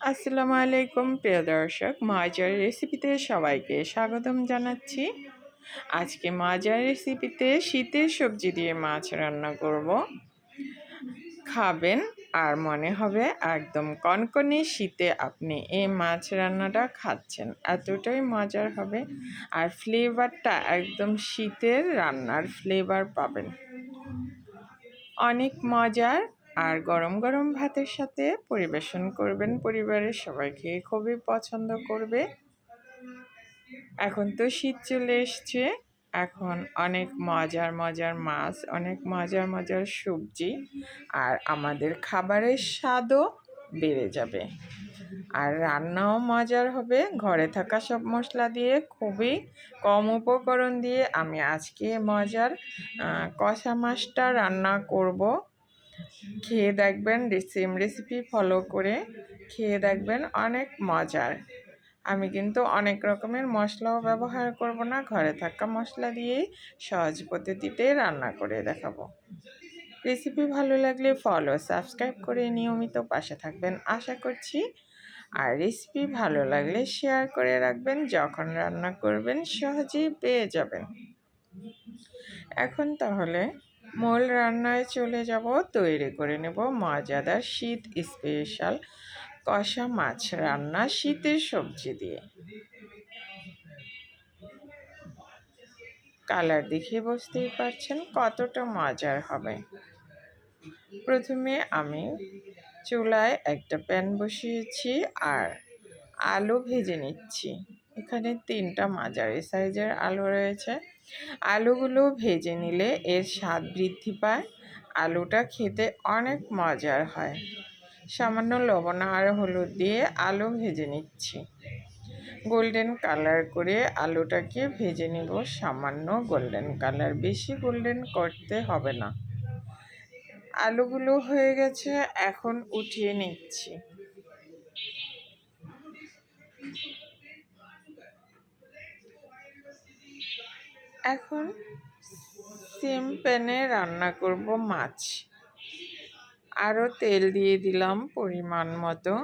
আসসালামু আলাইকুম, প্রিয় দর্শক। মাজার রেসিপিতে সবাইকে স্বাগতম জানাচ্ছি। আজকে মাজার রেসিপিতে শীতের সবজি দিয়ে মাছ রান্না করব। খাবেন আর মনে হবে একদম কনকনে শীতে আপনি এই মাছ রান্নাটা খাচ্ছেন। এতটাই মজার হবে আর ফ্লেভারটা একদম শীতের রান্নার ফ্লেভার পাবেন। অনেক মজার আর গরম গরম ভাতের সাথে পরিবেশন করবেন, পরিবারের সবাইকে খুবই পছন্দ করবে। এখন তো শীত চলে এসছে, এখন অনেক মজার মজার মাছ, অনেক মজার মজার সবজি আর আমাদের খাবারের স্বাদও বেড়ে যাবে। আর রান্নাও মজার হবে, ঘরে থাকা সব মশলা দিয়ে খুবই কম উপকরণ দিয়ে আমি আজকে মজার কষা মাছটা রান্না করব। খেয়ে দেখবেন সেম রেসিপি ফলো করে খেয়ে দেখবেন অনেক মজার। আমি কিন্তু অনেক রকমের মশলাও ব্যবহার করব না, ঘরে থাকা মশলা দিয়েই সহজ পদ্ধতিতে রান্না করে দেখাবো। রেসিপি ভালো লাগলে ফলো সাবস্ক্রাইব করে নিয়মিত পাশে থাকবেন, আশা করছি। আর রেসিপি ভালো লাগলে শেয়ার করে রাখবেন, যখন রান্না করবেন সহজেই পেয়ে যাবেন। এখন তাহলে মূল রান্নায় চলে যাব। তৈরি করে নেব মজাদার শীত স্পেশাল কষা মাছ রান্না শীতের সবজি দিয়ে। কালার দেখে বুঝতেই পারছেন কতটা মজার হবে। প্রথমে আমি চুলায় একটা প্যান বসিয়েছি আর আলু ভেজে নিচ্ছি। এখানে তিনটা মাঝারি সাইজের আলু রয়েছে। আলুগুলো ভেজে নিলে এর স্বাদ বৃদ্ধি পায়। আলুটা খেতে অনেক মজার হয়। সামান্য লবণ আর হলুদ দিয়ে আলু ভেজে নিচ্ছি। গোল্ডেন কালার করে আলুটাকে ভেজে নিব। সামান্য গোল্ডেন কালার, বেশি গোল্ডেন করতে হবে না। আলুগুলো হয়ে গেছে, এখন উঠিয়ে নিচ্ছি। এখন সিম প্যানে রান্না করব মাছ। আরও তেল দিয়ে দিলাম পরিমাণ মতো।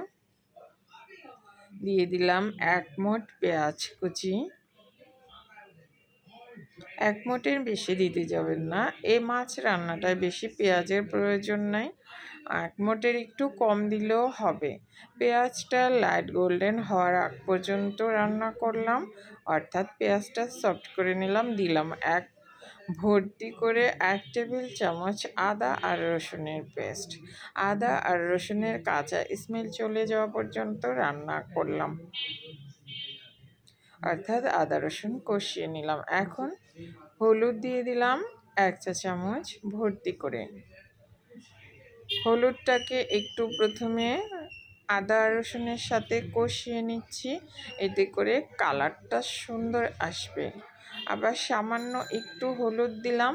দিয়ে দিলাম এক মোট পেঁয়াজ কুচি। এক মোটের বেশি দিতে যাবেন না। এই মাছ রান্নাটায় বেশি পেঁয়াজের প্রয়োজন নাই। এক মোটের একটু কম দিলেও হবে। পেঁয়াজটা লাইট গোল্ডেন হওয়ার আগ পর্যন্ত রান্না করলাম, অর্থাৎ পেঁয়াজটা সফট করে নিলাম, দিলাম এক। ভর্তি করে এক টেবিল চামচ আদা আর রসুনের পেস্ট। আদা আর রসুনের কাঁচা স্মেল চলে যাওয়া পর্যন্ত রান্না করলাম। অর্থাৎ আদা রসুন কষিয়ে নিলাম। এখন হলুদ দিয়ে দিলাম এক চা চামচ ভর্তি করে। হলুদটাকে একটু প্রথমে আদা রসুনের সাথে কষিয়ে নিচ্ছি। এতে করে কালারটা সুন্দর আসবে। আবার সামান্য একটু হলুদ দিলাম।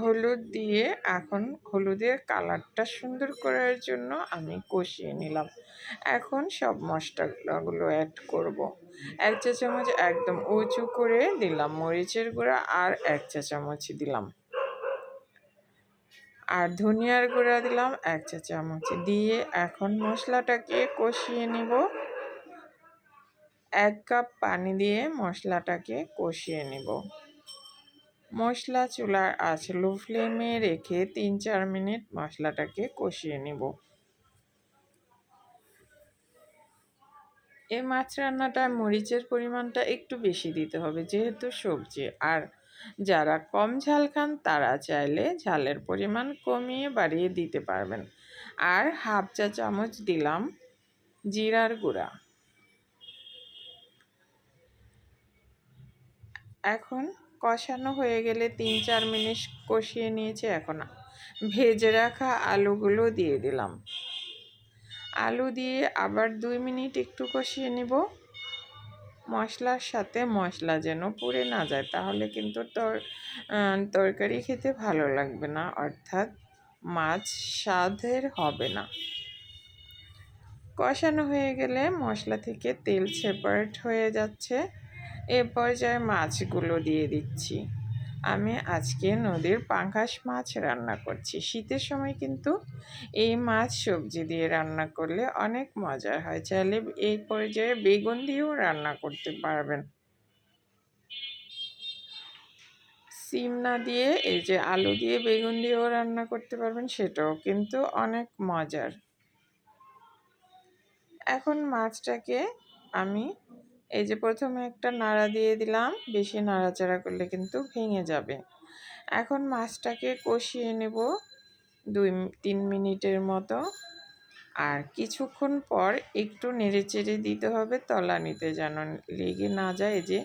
হলুদ দিয়ে এখন হলুদের কালারটা সুন্দর করার জন্য আমি কষিয়ে নিলাম। এখন সব মশলাগুলো অ্যাড করব। এক চা চামচ একদম উঁচু করে দিলাম মরিচের গুঁড়া আর এক চা চামচ দিলাম। আর ধনিয়ার গুঁড়া দিলাম এক চা চামচ। দিয়ে এখন মশলাটাকে কষিয়ে নিব। এক কাপ পানি দিয়ে মশলাটাকে কষিয়ে নেব। মশলা চুলার আঁচ লো ফ্লেমে রেখে তিন চার মিনিট মশলাটাকে কষিয়ে নেব। এই মাছ রান্নাটা মরিচের পরিমাণটা একটু বেশি দিতে হবে, যেহেতু সবজি। আর যারা কম ঝাল খান, তারা চাইলে ঝালের পরিমাণ কমিয়ে বাড়িয়ে দিতে পারবেন। আর হাফ চা চামচ দিলাম জিরার গুঁড়া। এখন কষানো হয়ে গেলে তিন চার মিনিট কষিয়ে নিয়েছি, এখন ভেজে রাখা আলুগুলো দিয়ে দিলাম। আলু দিয়ে আবার দুই মিনিট একটু কষিয়ে নেব। মশলার সাথে মশলা যেন পুড়ে না যায়, তাহলে কিন্তু তোর তরকারি খেতে ভালো লাগবে না, অর্থাৎ মাছ স্বাদের হবে না। কষানো হয়ে গেলে মশলা থেকে তেল সেপারেট হয়ে যাচ্ছে। এ পর্যায়ে মাছগুলো দিয়ে দিচ্ছি। আমি আজকে নদীর পাঙ্গাস মাছ রান্না করছি। শীতের সময় কিন্তু এই মাছ সবজি দিয়ে রান্না করলে অনেক মজার হয়। চাইলে এই পর্যায়ে বেগুন দিয়েও রান্না করতে পারবেন। সিম না দিয়ে, এই যে আলু দিয়ে বেগুন দিয়েও রান্না করতে পারবেন, সেটাও কিন্তু অনেক মজার। এখন মাছটাকে আমি এই যে প্রথমে একটা নাড়া দিয়ে দিলাম, বেশি নাড়াচাড়া করলে কিন্তু ভেঙে যাবে। এখন মাছটাকে কষিয়ে নেব দুই, তিন মিনিটের মতো। আর কিছুক্ষণ পর একটু নেড়ে চেড়ে দিতে হবে তলানিতে যেন লেগে না যায় যে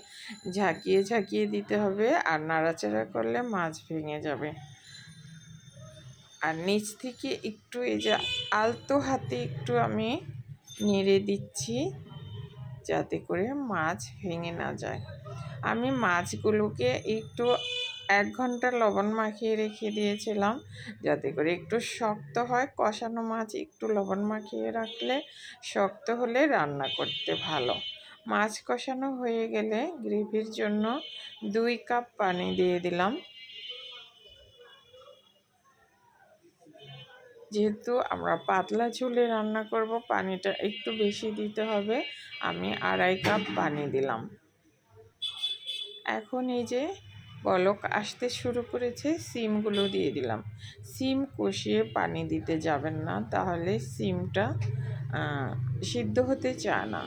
ঝাঁকিয়ে ঝাঁকিয়ে দিতে হবে আর নাড়াচাড়া করলে মাছ ভেঙে যাবে। আর নিচ থেকে একটু এই যে আলতো হাতে একটু আমি নেড়ে দিচ্ছি। যাতে করে মাছ ভেঙে না যায়। আমি মাছগুলোকে একটু এক ঘণ্টা লবণ মাখিয়ে রেখে দিয়েছিলাম। যাতে করে একটু শক্ত হয়, কষানো মাছ একটু লবণ মাখিয়ে রাখলে শক্ত হলে রান্না করতে ভালো। মাছ কষানো হয়ে গেলে গ্রেভির জন্য দুই কাপ পানি দিয়ে দিলাম। যেহেতু আমরা পাতলা ঝুলে রান্না করব, পানিটা একটু বেশি দিতে হবে। আমি আড়াই কাপ পানি দিলাম। এখন এই যে পলক আসতে শুরু করেছে, সিমগুলো দিয়ে দিলাম। সিম কষিয়ে পানি দিতে যাবেন না, তাহলে সিমটা সিদ্ধ হতে চায় না।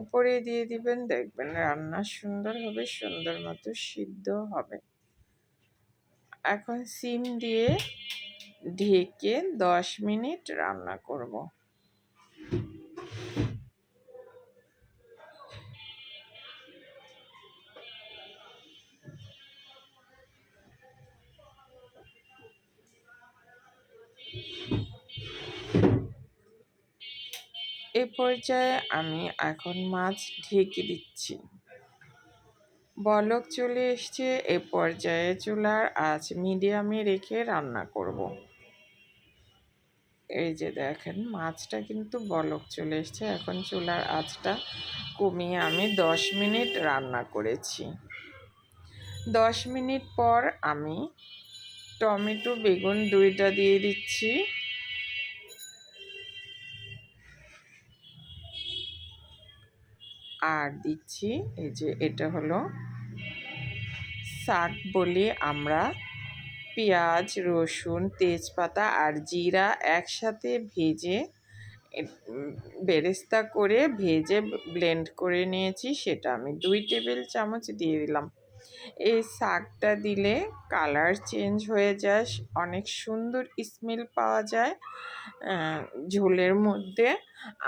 উপরে দিয়ে দিবেন, দেখবেন রান্না সুন্দর হবে, সুন্দর মতো সিদ্ধ হবে। এখন সিম দিয়ে ঢেকে দশ মিনিট রান্না করব। এ পর্যায়ে আমি এখন মাছ ঢেকে দিচ্ছি। বলক চলে এসছে, এ পর্যায়ে চুলার আঁচ মিডিয়ামে রেখে রান্না করব। এই যে দেখেন, মাছটা কিন্তু বলক চলে এসছে, এখন চুলার আঁচটা কমিয়ে আমি দশ মিনিট রান্না করেছি দশ মিনিট পর আমি টমেটো, বেগুন দুইটা দিয়ে দিচ্ছি আর দিচ্ছি, এই যে এটা হলো শাক বলে আমরা পেঁয়াজ, রসুন, তেজপাতা আর জিরা একসাথে ভেজে বেরেস্তা করে ভেজে ব্লেন্ড করে নিয়েছি। সেটা আমি দুই টেবিল চামচ দিয়ে দিলাম। এই শাকটা দিলে কালার চেঞ্জ হয়ে যায়, অনেক সুন্দর স্মেল পাওয়া যায় ঝোলের মধ্যে।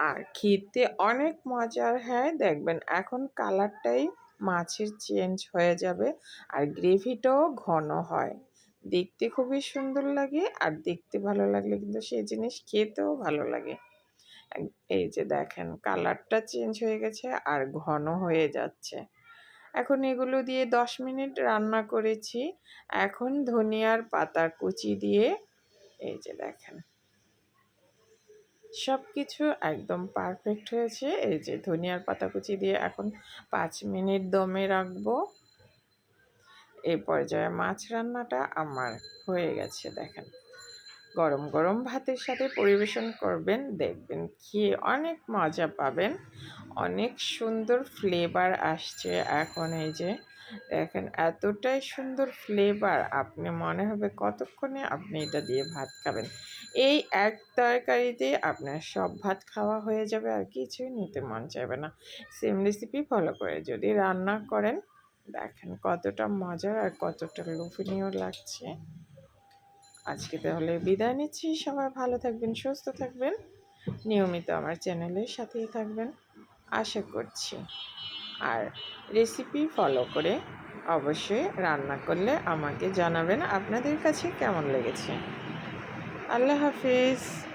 আর খেতে অনেক মজার হয়। দেখবেন এখন কালারটাই মাছের চেঞ্জ হয়ে যাবে আর গ্রেভিটাও ঘন হয়। দেখতে খুবই সুন্দর লাগে আর দেখতে ভালো লাগলে কিন্তু সেই জিনিস খেতেও ভালো লাগে। এই যে দেখেন কালারটা চেঞ্জ হয়ে গেছে আর ঘন হয়ে যাচ্ছে। এখন এগুলো দিয়ে দশ মিনিট রান্না করেছি। এখন ধনিয়ার পাতা কুচি দিয়ে, এই যে দেখেন। সব কিছু একদম পারফেক্ট হয়েছে। এই যে ধনিয়ার পাতা কুচি দিয়ে এখন পাঁচ মিনিট দমে রাখব। এই পর্যায়ে মাছ রান্নাটা আমার হয়ে গেছে, দেখেন। গরম গরম ভাতের সাথে পরিবেশন করবেন, দেখবেন খেয়ে অনেক মজা পাবেন। অনেক সুন্দর ফ্লেভার আসছে। এখন এই যে দেখেন, এতটাই সুন্দর ফ্লেভার আপনি, মনে হবে কতক্ষণে আপনি এটা দিয়ে ভাত খাবেন। এই এক তরকারিতে আপনার সব ভাত খাওয়া হয়ে যাবে আর কিছুই নিতে মন চাইবে না। সেম রেসিপি ফলো করে যদি রান্না করেন, দেখেন কতটা মজার আর কতটা লোভনীয় লাগছে। আজকে তাহলে বিদায় নিচ্ছি, সবাই ভালো থাকবেন, সুস্থ থাকবেন। নিয়মিত আমার চ্যানেলের সাথেই থাকবেন। আশা করছি। আর রেসিপি ফলো করে অবশ্যই রান্না করলে আমাকে জানাবেন আপনাদের কাছে কেমন লেগেছে। আল্লাহ হাফিজ।